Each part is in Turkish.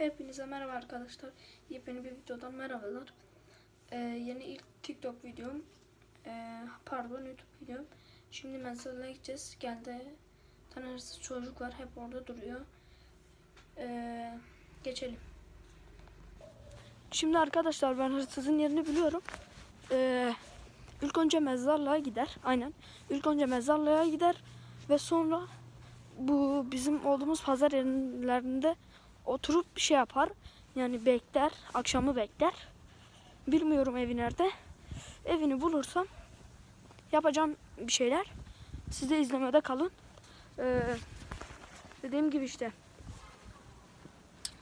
Hepinize merhaba arkadaşlar. Yepyeni bir videodan merhabalar. Ee, yeni ilk TikTok videom. Ee, pardon YouTube videom. Şimdi menzilene gideceğiz. Geldi. Tanırsız çocuk var. Hep orada duruyor. Ee, geçelim. Şimdi arkadaşlar ben hırsızın yerini biliyorum. Ee, ilk önce mezarlığa gider. Aynen. İlk önce mezarlığa gider. Ve sonra bu bizim olduğumuz pazar yerlerinde oturup bir şey yapar. Yani bekler. Akşamı bekler. Bilmiyorum evi nerede. Evini bulursam yapacağım bir şeyler. Siz de izlemede kalın. Ee, dediğim gibi işte.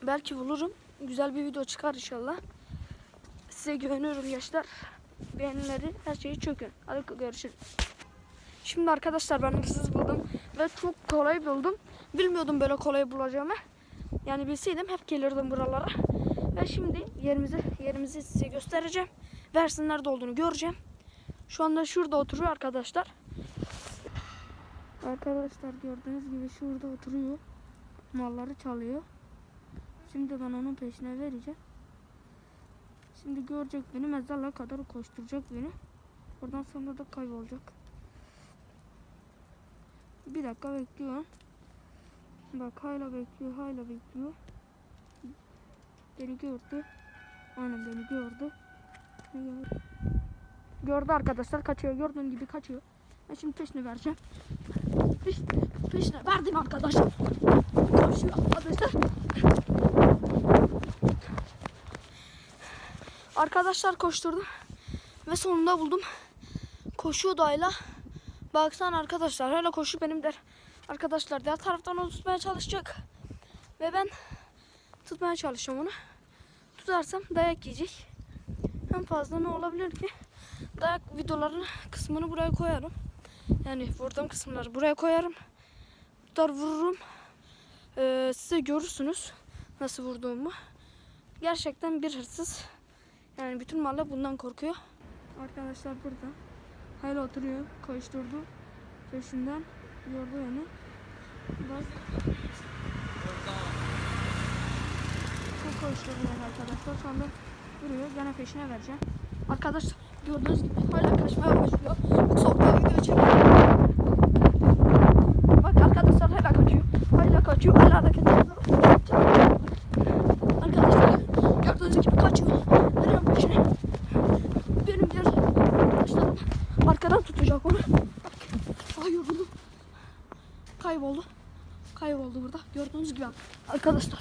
Belki bulurum. Güzel bir video çıkar inşallah. Size güveniyorum gençler. Beğenileri her şeyi çökün. Hadi görüşürüz. Şimdi arkadaşlar ben hırsız buldum ve çok kolay buldum. Bilmiyordum böyle kolay bulacağımı. Yani bilseydim hep gelirdim buralara. Ve şimdi yerimizi yerimizi size göstereceğim. Versin nerede olduğunu göreceğim. Şu anda şurada oturuyor arkadaşlar. Arkadaşlar gördüğünüz gibi şurada oturuyor. Malları çalıyor. Şimdi ben onun peşine vereceğim. Şimdi görecek beni mezarlığa kadar koşturacak beni. Oradan sonra da kaybolacak. Bir dakika bekliyorum. Bak hala bekliyor, hala bekliyor. Beni gördü. Aynen beni gördü. Gördü. Arkadaşlar kaçıyor. Gördüğün gibi kaçıyor. Ben şimdi peşine vereceğim. Peş, peşine verdim arkadaşlar. Koşuyor arkadaşlar. Arkadaşlar koşturdum. Ve sonunda buldum. Koşuyordu Ayla. Baksana arkadaşlar hala koşu benim der. Arkadaşlar diğer taraftan onu tutmaya çalışacak. Ve ben tutmaya çalışacağım onu. Tutarsam dayak yiyecek. En fazla ne olabilir ki? Dayak videolarının kısmını buraya koyarım. Yani vurduğum kısımları buraya koyarım. Tutar vururum. Ee, size görürsünüz nasıl vurduğumu. Gerçekten bir hırsız. Yani bütün mahalle bundan korkuyor. Arkadaşlar burada. Hala oturuyor. Koşturdu. Peşinden Yordu onu. Bak. Çok koşturuyor arkadaşlar. Sonra duruyor. Gene peşine vereceğim. Arkadaşlar gördüğünüz gibi hala kaçmaya başlıyor. Sokta video çekiyor. Bak arkadaşlar hala kaçıyor. Hala kaçıyor. Hala hareket ediyor. kayboldu. Kayboldu burada. Gördüğünüz gibi arkadaşlar.